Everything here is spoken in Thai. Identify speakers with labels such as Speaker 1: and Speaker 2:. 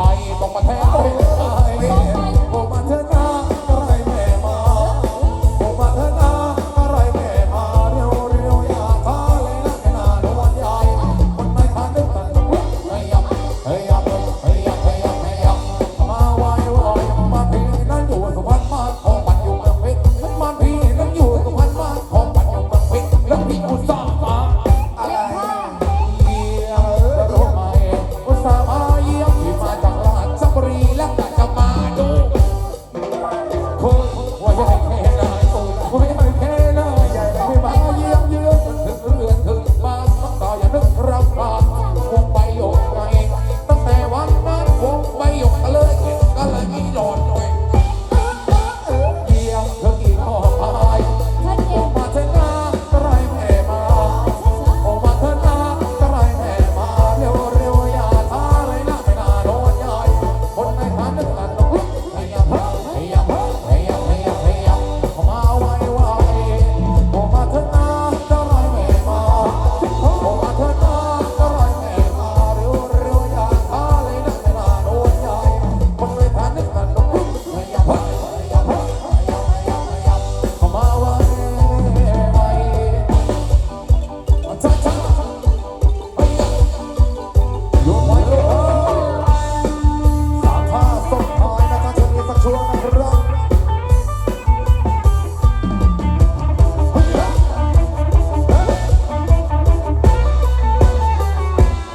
Speaker 1: ไทยต้องมาแทน